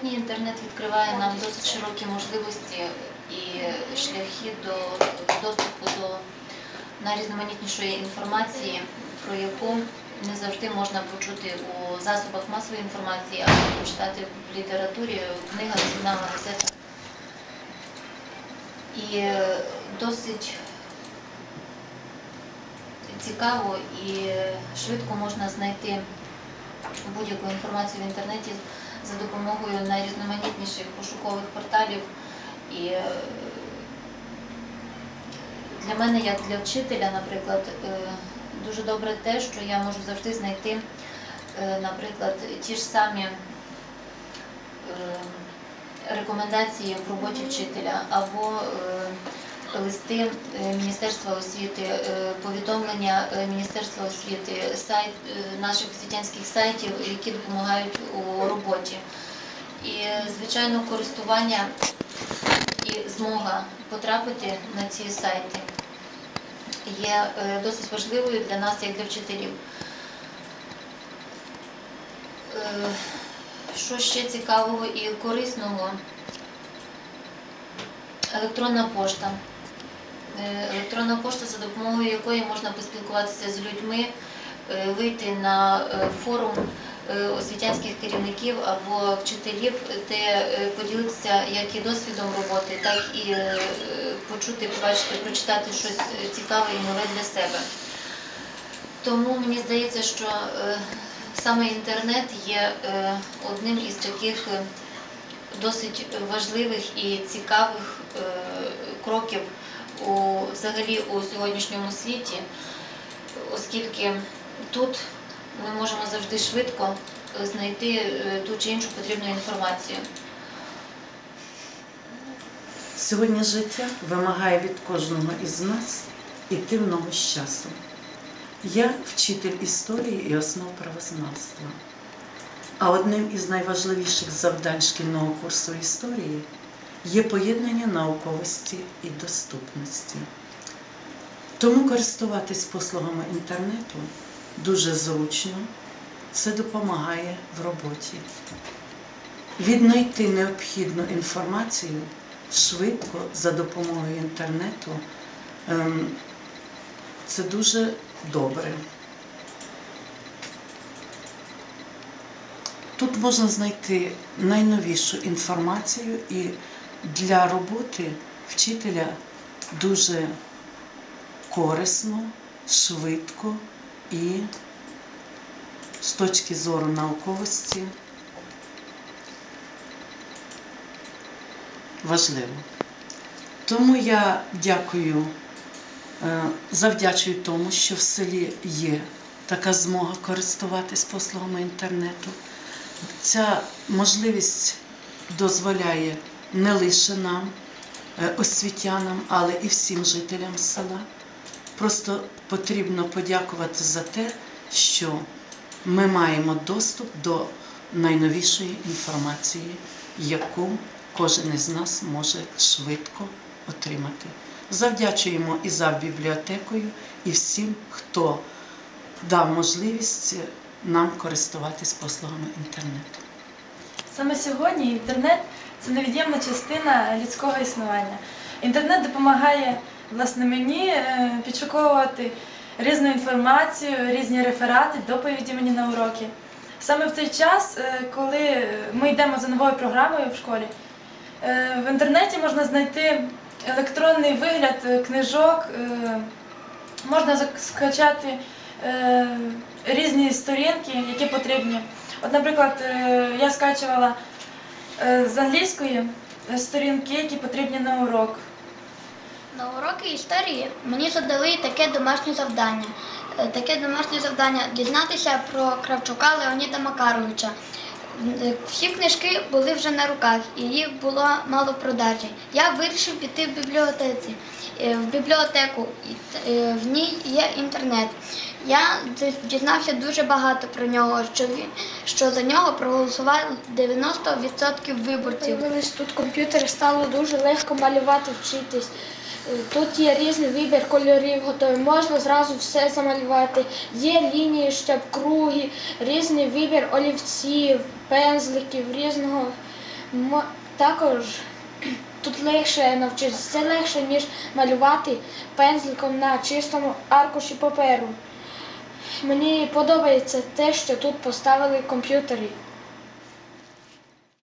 Сьогодні інтернет відкриває нам досить широкі можливості і шляхи до доступу до найрізноманітнішої інформації, про яку не завжди можна почути у засобах масової інформації або прочитати в літературі, в книгах, журналах, газетах. І е, досить цікаво і швидко можна знайти будь-яку інформацію в інтернеті за допомогою найрізноманітніших пошукових порталів. І е, для мене, як для вчителя, наприклад, е, дуже добре те, що я можу завжди знайти, е, наприклад, ті ж самі рекомендації в роботі вчителя або листи е, Міністерства освіти, е, повідомлення е, Міністерства освіти, сайт наших освітянських сайтів, які допомагають у роботі. І, звичайно, користування і змога потрапити на ці сайти є досить важливою для нас, як для вчителів. Що ще цікавого і корисного? Електронна пошта. Е, Електронна пошта, за допомогою якої можна поспілкуватися з людьми, е, вийти на е, форум освітянських керівників або вчителів, де поділитися як і досвідом роботи, так і почути, побачити, прочитати щось цікаве і нове для себе. Тому мені здається, що саме інтернет є одним із таких досить важливих і цікавих кроків у, взагалі у сьогоднішньому світі, оскільки тут ми можемо завжди швидко е, знайти е, ту чи іншу потрібну інформацію. Сьогодні життя вимагає від кожного із нас іти в ногу з часом. Я вчитель історії і основ правознавства. А одним із найважливіших завдань шкільного курсу історії є поєднання науковості і доступності. Тому користуватись послугами інтернету дуже зручно, це допомагає в роботі. Віднайти необхідну інформацію швидко за допомогою інтернету ем, це дуже добре. Тут можна знайти найновішу інформацію і для роботи вчителя дуже корисно, швидко і з точки зору науковості важливо. Тому я дякую, е, завдячую тому, що в селі є така змога користуватись послугами інтернету. Ця можливість дозволяє не лише нам, е, освітянам, але і всім жителям села. Просто потрібно подякувати за те, що ми маємо доступ до найновішої інформації, яку кожен із нас може швидко отримати. Завдячуємо і за бібліотекою, і всім, хто дав можливість нам користуватись послугами інтернету. Саме сьогодні інтернет це невід'ємна частина людського існування. Інтернет допомагає власне мені е, підшуковувати різну інформацію, різні реферати, доповіді мені на уроки. Саме в цей час, е, коли ми йдемо за новою програмою в школі, е, в інтернеті можна знайти електронний вигляд книжок, можна скачати різні сторінки, які потрібні. От, наприклад, я скачувала з англійської е, сторінки, які потрібні на урок. На уроки історії мені задали таке домашнє завдання. Е, Таке домашнє завдання дізнатися про Кравчука Леоніда Макаровича. Всі книжки були вже на руках, і їх було мало в продажі. Я вирішив піти в бібліотеці. Е, В бібліотеку е, в ній є інтернет. Я дізнався дуже багато про нього, що він що за нього проголосували 90% виборців. Тут комп'ютери, стало дуже легко малювати, вчитись. Тут є різний вибір кольорів готовий, можна зразу все замалювати. Є лінії, щоб круги, різний вибір олівців, пензликів, різного Також тут легше навчитися. Це легше, ніж малювати пензликом на чистому аркуші паперу. Мені подобається те, що тут поставили комп'ютери.